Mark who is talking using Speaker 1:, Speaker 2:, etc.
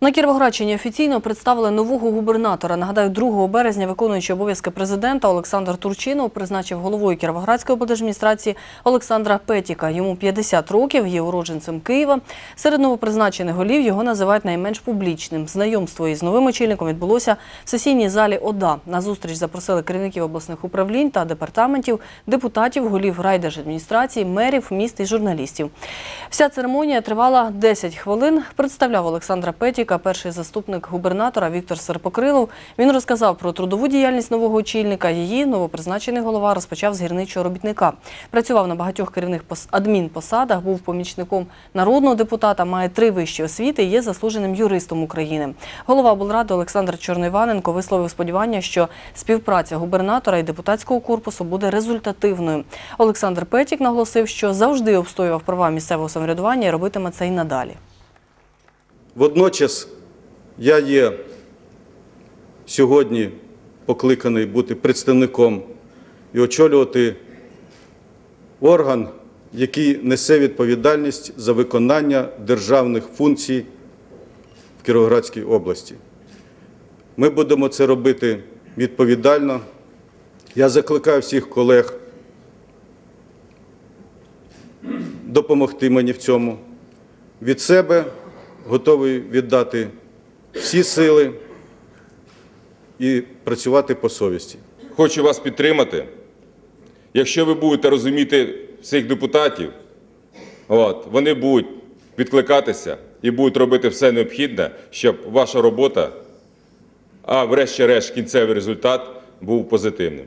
Speaker 1: На Кіровоградщині офіційно представили нового губернатора. Нагадаю, 2 березня виконуючий обов'язки президента Олександр Турчинов призначив головою Кіровоградської облдержадміністрації Олександра Петіка. Йому 50 років, є уродженцем Києва. Серед новопризначених голів його називають найменш публічним. Знайомство із новим очільником відбулося в сесійній залі ОДА. На зустріч запросили керівників обласних управлінь та департаментів, депутатів, голів райдержадміністрації, мерів, міст і журналістів. Вся церемонія тривала 10 хвилин. Представляв Олександра Петіка перший заступник губернатора Віктор Серпокрилов. Він розказав про трудову діяльність нового очільника. Її новопризначений голова розпочав з гірничого робітника. Працював на багатьох керівних пос- адмінпосадах, був помічником народного депутата, має три вищі освіти і є заслуженим юристом України. Голова облради Олександр Чорноїваненко висловив сподівання, що співпраця губернатора і депутатського корпусу буде результативною. Олександр Петік наголосив, що завжди обстоював права місцевого самоврядування і робитиме це й надалі.
Speaker 2: Водночас я є сьогодні покликаний бути представником і очолювати орган, який несе відповідальність за виконання державних функцій в Кіровоградській області. Ми будемо це робити відповідально. Я закликаю всіх колег допомогти мені в цьому. Від себе готовий віддати всі сили і працювати по совісті.
Speaker 3: Хочу вас підтримати. Якщо ви будете розуміти всіх депутатів, от, вони будуть відкликатися і будуть робити все необхідне, щоб ваша робота, а врешті-решт кінцевий результат був позитивним.